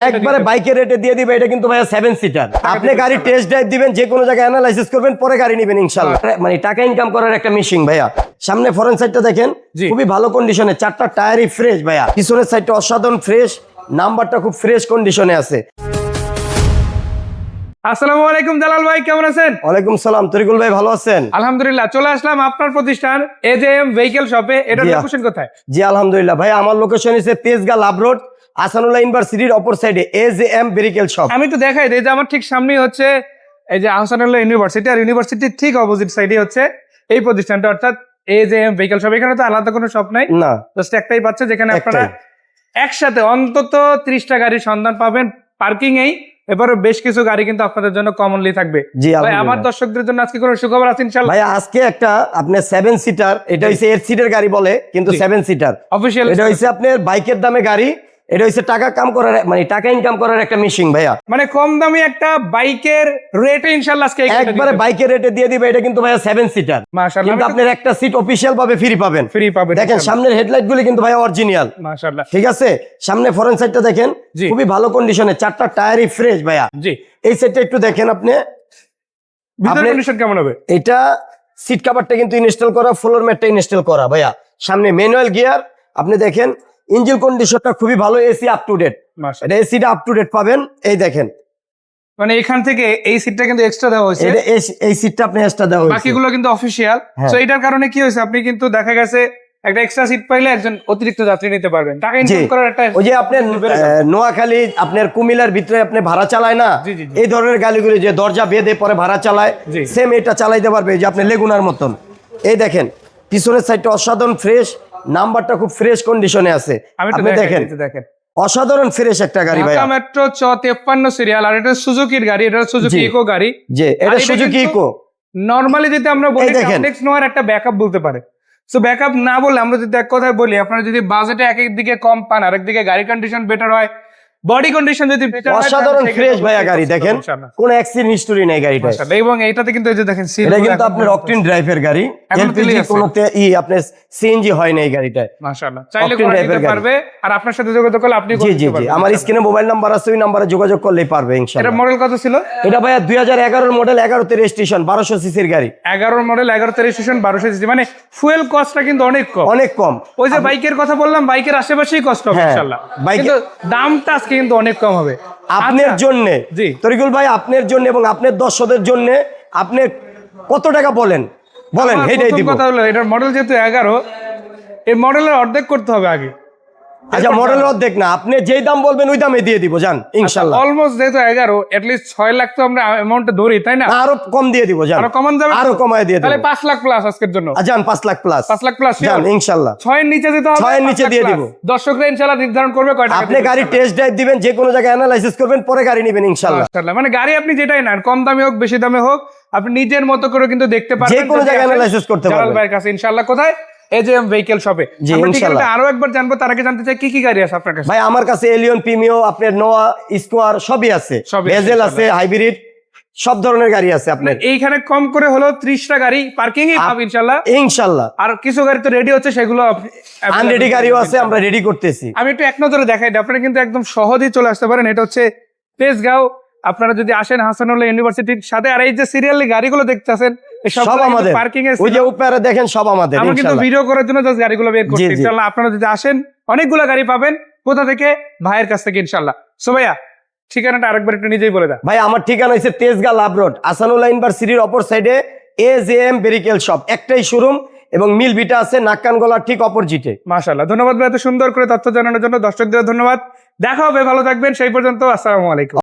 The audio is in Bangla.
একবারে বাইকের রেটে দিয়ে দিবে এটা কিন্তু ভাইয়া সেভেন সিটার আপনি গাড়ি টেস্ট ড্রাইভ দিবেন যে কোনো জায়গায় অ্যানালাইসিস করবেন পরে গাড়ি নেবেন ইনশাল্লাহ। মানে টাকা ইনকাম করার একটা মেশিন ভাইয়া। সামনে ফরেন সাইডটা দেখেন খুবই ভালো কন্ডিশনে চারটা টায়ারই ফ্রেশ ভাইয়া। পিছনের সাইডটা অসাধারণ ফ্রেশ নাম্বারটা খুব ফ্রেশ কন্ডিশনে আছে। আসসালামু আলাইকুম জালাল ভাই কেমন আছেন? ওয়ালাইকুম সালাম তরিকুল ভাই ভালো আছেন? আলহামদুলিল্লাহ চলে আসলাম আপনার প্রতিষ্ঠান এজে এম ভেহিকেল শপে এটা জি। লোকেশন কোথায়? জি আলহামদুলিল্লাহ। ভাই আমার লোকেশন হচ্ছে তেজগা লাভ রোড আসানুল্লাহ ইউনিভার্সিটির অপর সাইডে এজ এম বেরিকেল শপ। আমি তো দেখাই যে আমার ঠিক সামনেই হচ্ছে এই যে আহসানুল্লাহ ইউনিভার্সিটি আর ইউনিভার্সিটির ঠিক অপোজিট সাইডে হচ্ছে এই প্রতিষ্ঠানটা অর্থাৎ এজে এম ভেহিকেল শপ এখানে তো আলাদা কোনো শপ নাই না। জাস্ট একটাই পাচ্ছে যেখানে আপনারা একসাথে অন্তত ত্রিশটা গাড়ির সন্ধান পাবেন পার্কিং এই এবারে বেশ কিছু গাড়ি কিন্তু আপনাদের জন্য কমনলি থাকবে। জি ভাই আমার দর্শকদের জন্য আজকে কোনো সুখবর আছে ইনশাল্লাহ ভাই আজকে একটা আপনার সেভেন সিটার এটা হচ্ছে এইট সিটের গাড়ি বলে কিন্তু জি। সেভেন সিটার অফিসিয়াল এটা হচ্ছে আপনার বাইকের দামে গাড়ি এটা হচ্ছে টাকা কাম করার মানে টাকা ইনকাম করার একটা মেশিন ভাইয়া। মানে কম দামি একটা বাইকের রেটে ইনশাল্লাহ আজকে একবারে বাইকের রেটে দিয়ে দিবে এটা কিন্তু ভাইয়া সেভেন সিটার মাশাআল্লাহ কিন্তু আপনার একটা সিট অফিসিয়াল ভাবে ফ্রি পাবেন। ফ্রি পাবেন দেখেন সামনের হেডলাইট গুলি কিন্তু ভাইয়া অরিজিনাল মাশাআল্লাহ। ঠিক আছে? সামনে ফরেন সাইডটা দেখেন খুবই ভালো কন্ডিশনে চারটা টায়ারই ফ্রেশ ভাইয়া। জি। এই সাইডটা একটু দেখেন আপনি। ভিতরে আপনি- কন্ডিশন কেমন হবে? এটা সিট কাভারটা কিন্তু ইনস্টল করা ফ্লোর ম্যাটটা ইনস্টল করা ভাইয়া। সামনে ম্যানুয়াল গিয়ার আপনি দেখেন ইঞ্জিন কন্ডিশনটা খুবই ভালো এসি আপ টু ডেট এটা এসিটা আপ টু ডেট পাবেন এই দেখেন। মানে এখান থেকে এই সিটটা কিন্তু এক্সট্রা দেওয়া হয়েছে। এটা এই- সিটটা আপনি এক্সট্রা দেওয়া হয়েছে। বাকিগুলো কিন্তু অফিসিয়াল হ্যাঁ। তো এটার কারণে কি হয়েছে? আপনি কিন্তু দেখা গেছে একটা এক্সট্রা সিট পাইলে একজন অতিরিক্ত যাত্রী নিতে পারবেন। টাকা ইনকাম করার একটা ওই যে আপনি নোয়াখালী আপনার কুমিল্লার ভিতরে আপনি ভাড়া চালায় না। এই ধরনের গাড়িগুলি যে দরজা বেঁধে পরে ভাড়া চালায় সেম এটা চালাইতে পারবে। যে আপনি লেগুনার মতন। এই দেখেন পিছনের সাইডটা অসাধারণ ফ্রেশ নাম্বারটা খুব ফ্রেশ কন্ডিশনে আছে। আপনি দেখেন দেখেন। অসাধারণ ফ্রেশ একটা গাড়ি ভাই মেট্রো চ তেপ্পান্ন সিরিয়াল আর এটা সুজুকির গাড়ি এটা সুজুকি ইকো গাড়ি। যে এটা সুজুকি ইকো নরমালি যদি আমরা বলি কমপ্লেক্স নেক্সট নোয়ার একটা ব্যাকআপ বলতে পারে। সো ব্যাকআপ না বলে আমরা যদি এক কথায় বলি আপনারা যদি বাজেটে এক এক দিকে কম পান আরেক দিকে গাড়ি কন্ডিশন বেটার হয় বডি কন্ডিশন যদি অসাধারণ ফ্রেশ ভাইয়া গাড়ি দেখেন। কোন অ্যাক্সিডেন্ট হিস্টোরি নেই গাড়িটা এবং এইটাতে কিন্তু এই যে দেখেন এটা কিন্তু আপনার অকটেন ড্রাইভের গাড়ি। এলপিজি কোনোতে ই আপনার সিএনজি হয় না এই গাড়িটায়। মাশাআল্লাহ চাইলে Octane করে নিতে পারবে আর আপনার সাথে যোগাযোগ করলে আপনি জি জি জি। আমার স্ক্রিনে মোবাইল নাম্বার আছে ওই নাম্বারে যোগাযোগ করলেই পারবে এটা মডেল কত ছিল? এটা ভাইয়া দুই হাজার এগারোর মডেল এগারোতে রেজিস্ট্রেশন বারোশো সিসির গাড়ি। এগারোর মডেল এগারো রেজিস্ট্রেশন বারোশো সিসি মানে ফুয়েল কস্টটা কিন্তু অনেক কম। অনেক কম। ওই যে বাইকের কথা বললাম বাইকের আশেপাশেই কষ্ট হবে হ্যাঁ, ইনশাআল্লাহ। বাইকে- কিন্তু দামটা আজকে কিন্তু অনেক কম হবে। আপনার জন্যে জন্য জি। তরিকুল ভাই আপনার জন্য এবং আপনার দর্শকদের জন্য আপনি কত টাকা বলেন? বলেন এটা দিব। কথা হলো এটার মডেল যেহেতু এগারো এই মডেলের অর্ধেক করতে হবে আগে। আচ্ছা মডেল অর্ধেক না আপনি যেই দাম বলবেন ওই দামে দিয়ে দিব জান ইনশাল্লাহ। অলমোস্ট যেহেতু এগারো এটলিস্ট ছয় লাখ তো আমরা অ্যামাউন্টটা ধরি তাই না? আরও কম দিয়ে দিব জান। আরও কমান যাবে আরও কমায় দিয়ে তাহলে পাঁচ লাখ প্লাস আজকের জন্য। যান পাঁচ লাখ প্লাস পাঁচ লাখ প্লাস যান ইনশাল্লাহ। ছয়ের নিচে দিতে হবে ছয়ের নিচে দিয়ে দিব। দর্শকরা ইনশাল্লাহ নির্ধারণ করবে কয়টা আপনি গাড়ি টেস্ট ড্রাইভ দিবেন যে কোনো জায়গায় অ্যানালাইসিস করবেন পরে গাড়ি নেবেন ইনশাল্লাহ। মানে গাড়ি আপনি যেটাই নেন কম দামে হোক বেশি দামে হোক আপনি নিজের মতো করে কিন্তু দেখতে পারবেন যে কোনো জায়গায় analysis করতে পারবেন। ভাইয়ের কাছে ইনশাল্লাহ কোথায়? এজেএম ভেহিকেল শপে জি, আরও একবার জানব তার আগে জানতে চাই কি কি গাড়ি আছে আপনার কাছে? ভাই আমার কাছে এলিয়ন প্রিমিও আপনার নোয়া স্কোয়ার সবই আছে। ভেজেল আছে হাইব্রিড সব ধরনের গাড়ি আছে আপনার। এইখানে কম করে হলো ত্রিশটা গাড়ি পার্কিং ইনশাল্লাহ। ইনশাল্লাহ। আর কিছু গাড়ি তো রেডি হচ্ছে সেগুলো আনরেডি গাড়িও আছে আমরা রেডি করতেছি। আমি একটু এক নজরে দেখাই। আপনারা কিন্তু একদম সহজেই চলে আসতে পারেন। এটা হচ্ছে তেজগাঁও আপনারা যদি আসেন হাসানুল্লাহ ইউনিভার্সিটির সাথে আর এই যে সিরিয়ালি গাড়িগুলো দেখতেছেন সব আমাদের। পার্কিং এ ওই যে উপরে দেখেন সব আমাদের আমরা কিন্তু ভিডিও করার জন্য জাস্ট গাড়িগুলো বের করছি। জি, জি। আপনারা যদি আসেন অনেকগুলো গাড়ি পাবেন কোথা থেকে? ভাইয়ের কাছ থেকে ইনশাল্লাহ সো ভাইয়া ঠিকানাটা আরেকবার একটু নিজেই বলে দেন। ভাই আমার ঠিকানা হচ্ছে তেজগা লাভ রোড আসানুল্লাহ ইউনিভার্সিটির অপর সাইডে এ জে এম বেরিকেল শপ একটাই শোরুম এবং মিল বিটা আছে নাক্কান গলার ঠিক অপোজিটে মাশাল্লাহ ধন্যবাদ ভাই এত সুন্দর করে তথ্য জানানোর জন্য। দর্শকদের ধন্যবাদ। দেখা হবে ভালো থাকবেন। সেই পর্যন্ত আসসালামু আলাইকুম।